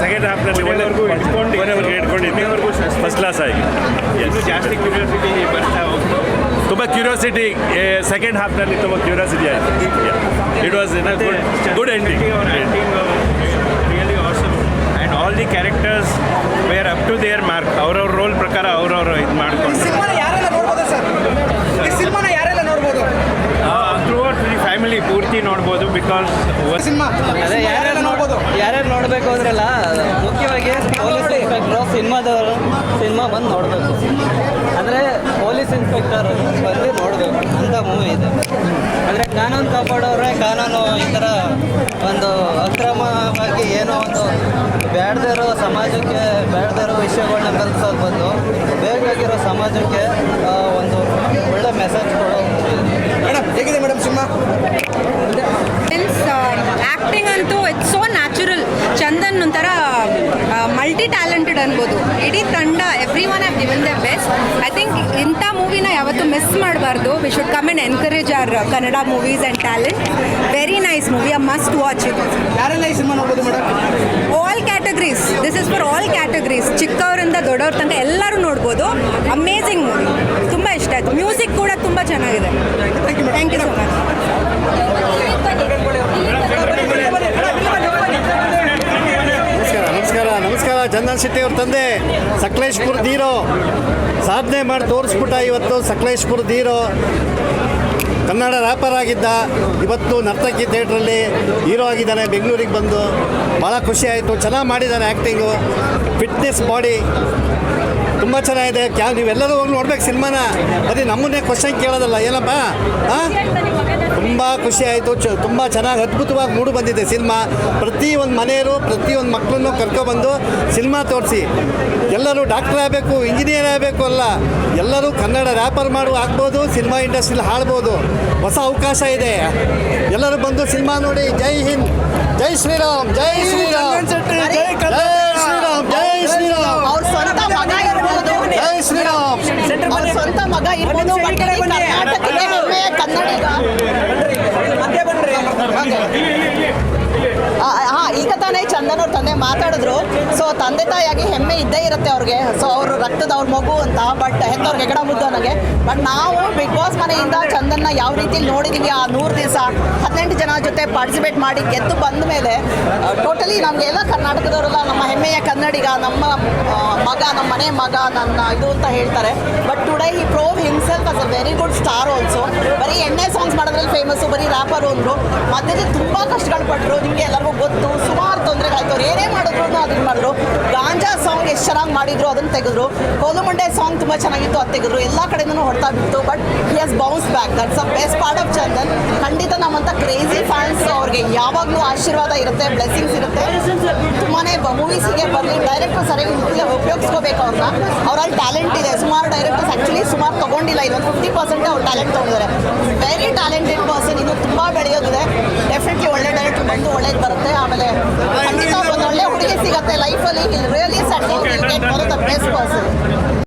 Second ಹಾಫ್ನಲ್ಲಿ ಒಳ್ಳೆ ಕೊನೆವರೆಗೂ ಇಟ್ಕೊಂಡು- ಕೊನೆವರೆಗೂ ಇಟ್ಕೊಂಡಿದ್ದೆ ಕೊನೆವರೆಗೂ suspense. ಫಸ್ಟ್ ಕ್ಲಾಸ್ ಆಗಿ ಇನ್ನು ಜಾಸ್ತಿ ಕ್ಯೂರಿಯಾಸಿಟಿ ಬರ್ತಾ ಹೋಗ್ತು ತುಂಬ ಕ್ಯೂರಿಯಾಸಿಟಿ ಸೆಕೆಂಡ್ ಹಾಫ್ನಲ್ಲಿ ತುಂಬ ಕ್ಯೂರಿಯಾಸಿಟಿ ಆಯಿತು it was good ending really awesome and all the characters were up to their mark ಅವ್ರವ್ರ ರೋಲ್ ಪ್ರಕಾರ ನೋಡ್ಬೋದು ಬಿಕಾಸ್ ಸಿನಿಮಾ. ಅದೇ ಯಾರ್ಯಾರು ನೋಡ್ಬೋದು. ಯಾರ್ಯಾರು ನೋಡಬೇಕು ಅಂದ್ರಲ್ಲ ಮುಖ್ಯವಾಗಿ ಪೊಲೀಸ್ ಇನ್ಸ್ಪೆಕ್ಟ್ರು ಸಿನಿಮಾದವರು ಸಿನಿಮಾ ಬಂದು ನೋಡಬೇಕು. ಅಂದರೆ ಪೊಲೀಸ್ ಇನ್ಸ್ಪೆಕ್ಟರ್ ಬಂದು ನೋಡಬೇಕು. ಅಂತ ಮೂವಿ ಇದೆ. ಅಂದರೆ ಕಾನೂನು ಕಾಪಾಡೋರೆ ಕಾನೂನು ಈ ಥರ ಒಂದು ಅಕ್ರಮವಾಗಿ ಏನೋ ಒಂದು ಬೇಡದಿರೋ ಸಮಾಜಕ್ಕೆ ಬೇಡದಿರೋ ವಿಷಯಗಳನ್ನ ಕಲಿಸೋದು ಬಂದು ಬೇಕಾಗಿರೋ ಸಮಾಜಕ್ಕೆ ಒಂದು ಒಳ್ಳೆ ಮೆಸೇಜ್ ಕೊಡೋ movie ಇದು. ಮೇಡಮ್ ಹೇಗಿದೆ ಮೇಡಮ್ ಸಿನಿಮಾ ಮೀನ್ಸ್ ಆ್ಯಕ್ಟಿಂಗ್ ಅಂತೂ ಇಟ್ಸ್ ಸೋ ನ್ಯಾಚುರಲ್ ಚಂದನ್ ಒಂಥರ ಮಲ್ಟಿ ಟ್ಯಾಲೆಂಟೆಡ್ ಅನ್ಬೋದು. ಇಡೀ ತಂಡ everyone have given the best I think ಇಂಥ ಮೂವಿನ ಯಾವತ್ತೂ ಮಿಸ್ ಮಾಡಬಾರ್ದು. We should come and encourage our Kannada movies and talent very nice movie a must watch it ಯಾರೆಲ್ಲ ಈ ಸಿನಿಮಾ ನೋಡ್ಬೋದು madam all categories this is for all categories ಚಿಕ್ಕವರಿಂದ ದೊಡ್ಡವ್ರ ತನಕ ಎಲ್ಲರೂ ನೋಡ್ಬೋದು. ಅಮೇಝಿಂಗ್ ಮೂವಿ ತುಂಬ ಇಷ್ಟ ಆಯಿತು. ಮ್ಯೂಸಿಕ್ ಕೂಡ ತುಂಬ ಚೆನ್ನಾಗಿದೆ. Thank you so much Chandan Shetty ಅವ್ರ ತಂದೆ ಸಕಲೇಶ್ಪುರ ಧೀರೋ. ಸಾಧನೆ ಮಾಡಿ ತೋರಿಸ್ಬಿಟ್ಟ ಇವತ್ತು ಸಕಲೇಶ್ಪುರ ಧೀರೋ. ಕನ್ನಡ ರ್ಯಾಪರ್ ಆಗಿದ್ದ, ಇವತ್ತು ನರ್ತಕಿ ಥಿಯೇಟ್ರಲ್ಲಿ ಹೀರೋ ಆಗಿದ್ದಾನೆ, ಬೆಂಗಳೂರಿಗೆ ಬಂದು. ಭಾಳ ಖುಷಿ ಆಯಿತು, ಚೆನ್ನಾಗಿ ಮಾಡಿದ್ದಾನೆ ಆ್ಯಕ್ಟಿಂಗು ಫಿಟ್ನೆಸ್ ಬಾಡಿ ತುಂಬ ಚೆನ್ನಾಗಿದೆ. ಕ್ಯಾ ನೀವೆಲ್ಲರೂ ಹೋಗಿ ನೋಡ್ಬೇಕು ಸಿನಿಮಾನ. ಅದೇ ನಮ್ಮನ್ನೇ ಕ್ವಶನ್ ಕೇಳೋದಲ್ಲ, ಏನಪ್ಪ? ಹಾಂ ತುಂಬ ಖುಷಿ ಆಯಿತು. ಚ ತುಂಬ ಚೆನ್ನಾಗಿ ಅದ್ಭುತವಾಗಿ ಮೂಡು ಬಂದಿದೆ ಸಿನಿಮಾ. ಪ್ರತಿ ಒಂದು ಮನೆಯವರು ಪ್ರತಿ ಒಂದು ಮಕ್ಕಳನ್ನು ಕರ್ಕೊಬಂದು ಸಿನಿಮಾ ತೋರಿಸಿ. ಎಲ್ಲರೂ ಡಾಕ್ಟರ್ ಆಗಬೇಕು ಇಂಜಿನಿಯರ್ ಆಗಬೇಕು ಅಲ್ಲ ಎಲ್ಲರೂ ಕನ್ನಡ ರ್ಯಾಪರ್ ಮಾಡು ಆಗ್ಬೋದು ಸಿನಿಮಾ ಇಂಡಸ್ಟ್ರಿಲಿ ಹಾಡ್ಬೋದು ಹೊಸ ಅವಕಾಶ ಇದೆ. ಎಲ್ಲರೂ ಬಂದು ಸಿನಿಮಾ ನೋಡಿ ಜೈ ಹಿಂದ್ ಜೈ ಶ್ರೀರಾಮ್ ಜೈ ಶ್ರೀರಾಮ್. ಜೈ ಶ್ರೀರಾಮ್ ಜೈ ಶ್ರೀರಾಮ್. ಜೈ ಶ್ರೀರಾಮ್. ಅವ್ರ ಸ್ವಂತ ಮಗ ಕನ್ನಡಿಗ ಹಾ, ಈಗ ತಾನೇ ಚಂದನ್ ಅವ್ರ ತಂದೆ ಮಾತಾಡಿದ್ರು. ಸೊ ತಂದೆ ತಾಯಿಯಾಗಿ ಹೆಮ್ಮೆ ಇದ್ದೇ ಇರುತ್ತೆ ಅವ್ರಿಗೆ. ಸೊ ಅವ್ರ ರಕ್ತದ ಅವ್ರ ಮಗು ಅಂತ ಬಟ್ ಹೆತ್ತವ್ರಿಗೆ ಹೆಗಡ ಮುದ್ದು ನನಗೆ ಬಟ್ ನಾವು ಬಿಗ್ ಬಾಸ್ ಮನೆಯಿಂದ ಚಂದನ್ನ ಯಾವ ರೀತಿ ನೋಡಿದೀವಿ ಆ ನೂರು ದಿವಸ, ಹದಿನೆಂಟು ಜನ ಜೊತೆ ಪಾರ್ಟಿಸಿಪೇಟ್ ಮಾಡಿ ಗೆದ್ದು ಬಂದ ಮೇಲೆ ಟೋಟಲಿ ನಮಗೆಲ್ಲ ಕರ್ನಾಟಕದವರೆಲ್ಲ ನಮ್ಮ ಹೆಮ್ಮೆಯ ಕನ್ನಡಿಗ, ನಮ್ಮ ಮಗ, ನಮ್ಮ ಮನೆ ಮಗ, ನನ್ನ ಇದು ಅಂತ ಹೇಳ್ತಾರೆ. But today he prove himself as a very good star also ಬರೀ ಎಣ್ಣೆ ಫೇಮಸ್ಸು ಬರೀ ರ್ಯಾಪರ್ ಅಂದರು. ಮತ್ತೆ ತುಂಬ ಕಷ್ಟಗಳು ಪಟ್ಟರು ನಿಮಗೆ ಎಲ್ಲರಿಗೂ ಗೊತ್ತು. ಸುಮಾರು ತೊಂದರೆಗಳಾಯ್ತು. ಅವ್ರು ಏನೇ ಮಾಡಿದ್ರು ಅದನ್ನ ಮಾಡಿದ್ರು. ಗಾಂಜಾ ಸಾಂಗ್ ಎಷ್ಟು ಚೆನ್ನಾಗಿ ಮಾಡಿದ್ರು ಅದನ್ನು ತೆಗೆದ್ರು. ಕೋಲುಮಂಡೆ ಸಾಂಗ್ ತುಂಬ ಚೆನ್ನಾಗಿತ್ತು, ಅದು ತೆಗೆದ್ರು. ಎಲ್ಲ ಕಡೆಯಿಂದನೂ ಹೊಡ್ತಾ ಬಿತ್ತು. But he has bounce back that's a best part of Chandan ಖಂಡಿತ ನಮ್ಮಂಥ ಕ್ರೇಜಿ ಫ್ಯಾನ್ಸ್ ಅವ್ರಿಗೆ ಯಾವಾಗಲೂ ಆಶೀರ್ವಾದ ಇರುತ್ತೆ ಬ್ಲೆಸ್ಸಿಂಗ್ಸ್ ಇರುತ್ತೆ. ತುಂಬಾ ಮೂವೀಸಿಗೆ ಬರಲಿ ಡೈರೆಕ್ಟರ್ ಸರಿಯಾಗಿ ಉಪಯೋಗ- ಉಪಯೋಗಿಸ್ಕೋಬೇಕು ಅವ್ರನ್ನ. ಅವರಲ್ಲಿ ಟ್ಯಾಲೆಂಟ್ ಇದೆ. ಸುಮಾರು ಡೈರೆಕ್ಟರ್ಸ್ ಆ್ಯಕ್ಚುಲಿ ಸುಮಾರು ತೊಗೊಂಡಿಲ್ಲ. ಇದೊಂದು ಫಿಫ್ಟಿ ಪರ್ಸೆಂಟ್ ಅವ್ರು ಟ್ಯಾಲೆಂಟ್ ತೊಗೊಂಡಿದ್ದಾರೆ. ವೆರಿ ಟ್ಯಾಲೆಂಟೆಡ್ ಪರ್ಸನ್ ಇನ್ನು ತುಂಬ ಬೆಳೆಯೋದಿದೆ ಡೆಫಿನೆಟ್ಲಿ ಒಳ್ಳೆ ಡೈರೆಕ್ಟರ್ ಬಂದು ಒಳ್ಳೇದು ಬರುತ್ತೆ. ಆಮೇಲೆ ಖಂಡಿತ ಒಂದು ಒಳ್ಳೆ ಹುಡುಗಿ ಸಿಗುತ್ತೆ. ಲೈಫಲ್ಲಿ really suit the best person